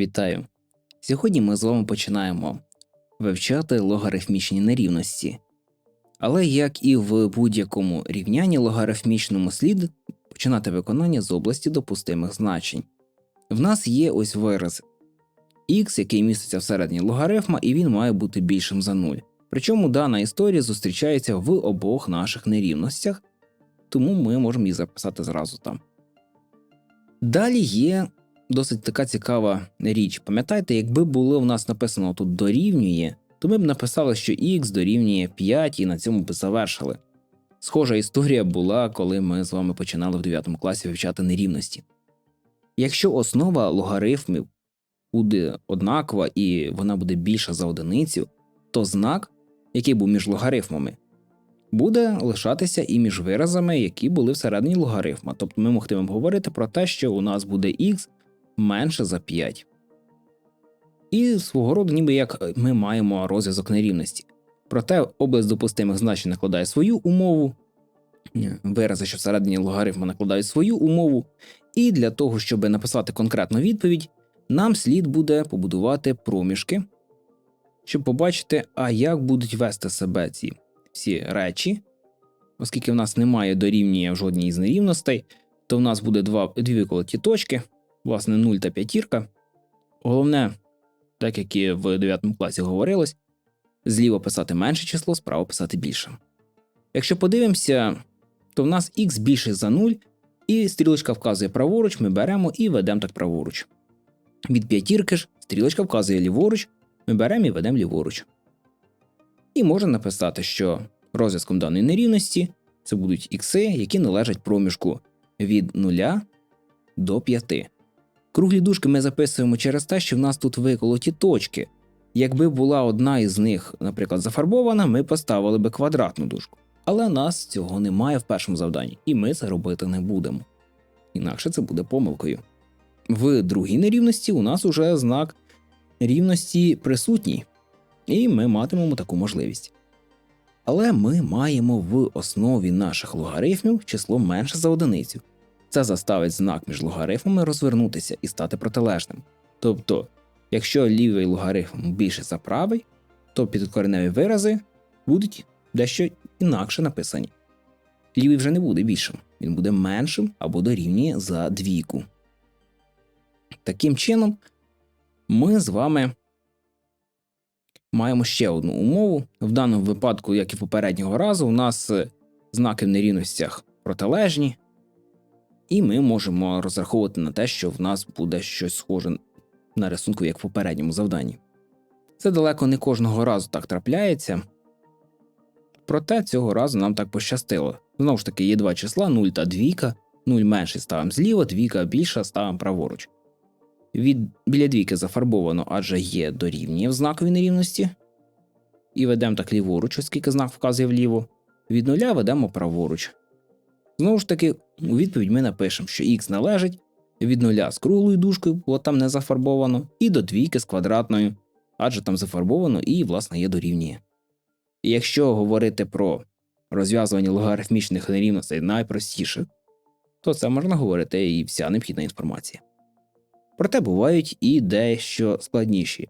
Вітаю! Сьогодні ми з вами починаємо вивчати логарифмічні нерівності. Але як і в будь-якому рівнянні логарифмічному слід починати виконання з області допустимих значень. В нас є ось вираз x, який міститься всередині логарифма, і він має бути більшим за 0. Причому дана історія зустрічається в обох наших нерівностях, тому ми можемо її записати зразу там. Далі є досить така цікава річ. Пам'ятаєте, якби було в нас написано тут дорівнює, то ми б написали, що x дорівнює 5 і на цьому б завершили. Схожа історія була, коли ми з вами починали в 9 класі вивчати нерівності. Якщо основа логарифмів буде однакова і вона буде більша за одиницю, то знак, який був між логарифмами, буде лишатися і між виразами, які були всередині логарифма. Тобто ми могтимемо говорити про те, що у нас буде x менше за 5. І свого роду, ніби як ми маємо розв'язок нерівності. Проте область допустимих значень накладає свою умову, вирази, що всередині логарифму накладають свою умову, і для того, щоб написати конкретну відповідь, нам слід буде побудувати проміжки, щоб побачити, а як будуть вести себе ці всі речі, оскільки в нас немає дорівнює жодній з нерівностей, то в нас буде два, дві виколоті точки, власне, 0 та п'ятірка. Головне, так як і в 9 класі говорилось, зліва писати менше число, справа писати більше. Якщо подивимося, то в нас х більше за 0, і стрілочка вказує праворуч, ми беремо і ведемо так праворуч. Від п'ятірки ж стрілочка вказує ліворуч, ми беремо і ведемо ліворуч. І можна написати, що розв'язком даної нерівності це будуть ікси, які належать проміжку від 0 до 5. Круглі дужки ми записуємо через те, що в нас тут виколоті точки. Якби була одна із них, наприклад, зафарбована, ми поставили би квадратну дужку. Але нас цього немає в першому завданні, і ми це робити не будемо. Інакше це буде помилкою. В другій нерівності у нас уже знак рівності присутній, і ми матимемо таку можливість. Але ми маємо в основі наших логарифмів число менше за одиницю. Це заставить знак між логарифмами розвернутися і стати протилежним. Тобто, якщо лівий логарифм більше за правий, то підкореневі вирази будуть дещо інакше написані. Лівий вже не буде більшим, він буде меншим або дорівнює за двійку. Таким чином, ми з вами маємо ще одну умову. В даному випадку, як і попереднього разу, у нас знаки в нерівностях протилежні, і ми можемо розраховувати на те, що в нас буде щось схоже на рисунку, як в попередньому завданні. Це далеко не кожного разу так трапляється, проте цього разу нам так пощастило. Знову ж таки, є два числа 0 та 2, 0 менший ставимо зліва, 2 більша ставимо праворуч. Від біля двійки зафарбовано, адже є дорівнює в знаковій нерівності. І ведемо так ліворуч, оскільки знак вказує вліво. Від нуля ведемо праворуч. Знову ж таки, у відповідь ми напишемо, що х належить від нуля з круглою дужкою, бо там не зафарбовано, і до двійки з квадратною, адже там зафарбовано і, власне, є дорівнює. Якщо говорити про розв'язування логарифмічних нерівностей найпростіше, то це можна говорити і вся необхідна інформація. Проте бувають і дещо складніші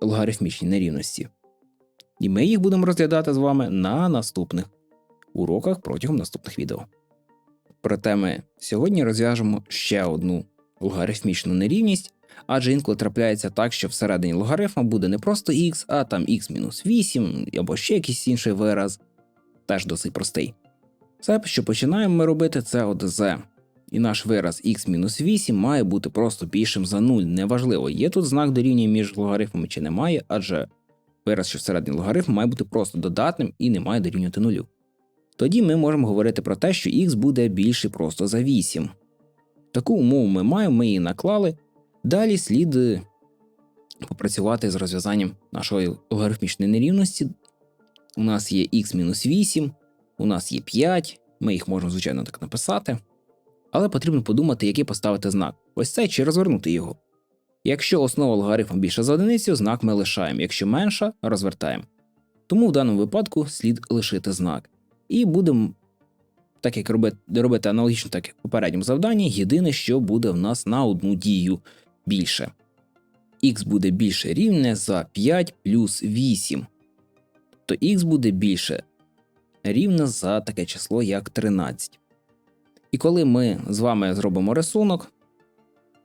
логарифмічні нерівності. І ми їх будемо розглядати з вами на наступних уроках протягом наступних відео. Проте ми сьогодні розв'яжемо ще одну логарифмічну нерівність, адже інколи трапляється так, що всередині логарифма буде не просто х, а там х-8 або ще якийсь інший вираз, теж досить простий. Все, що починаємо ми робити, це z. І наш вираз x-8 має бути просто більшим за 0. Неважливо, є тут знак дорівнює між логарифмами чи немає, адже вираз, що всередині логарифму, має бути просто додатним і не має дорівнювати нулю. Тоді ми можемо говорити про те, що х буде більше просто за 8. Таку умову ми маємо, ми її наклали. Далі слід е, попрацювати з розв'язанням нашої логарифмічної нерівності. У нас є х-8, у нас є 5, ми їх можемо, звичайно, так написати. Але потрібно подумати, який поставити знак. Ось цей чи розвернути його. Якщо основа логарифму більша за одиницю, знак ми лишаємо, якщо менша, розвертаємо. Тому в даному випадку слід лишити знак. І будемо, так як робити, робити аналогічно, так як в попередньому завданні, єдине, що буде в нас на одну дію більше. х буде більше рівне за 5 плюс 8, то х буде більше рівне за таке число, як 13. І коли ми з вами зробимо рисунок,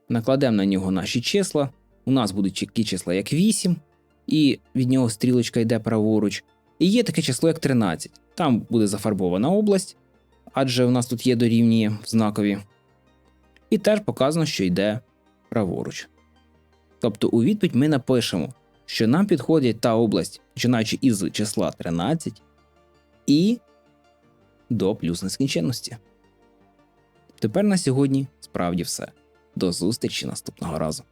накладемо на нього наші числа, у нас будуть такі числа, як 8, і від нього стрілочка йде праворуч. І є таке число, як 13. Там буде зафарбована область, адже у нас тут є дорівнює в знакові. І теж показано, що йде праворуч. Тобто у відповідь ми напишемо, що нам підходить та область, починаючи із числа 13 і до плюс нескінченності. Тепер на сьогодні справді все. До зустрічі наступного разу.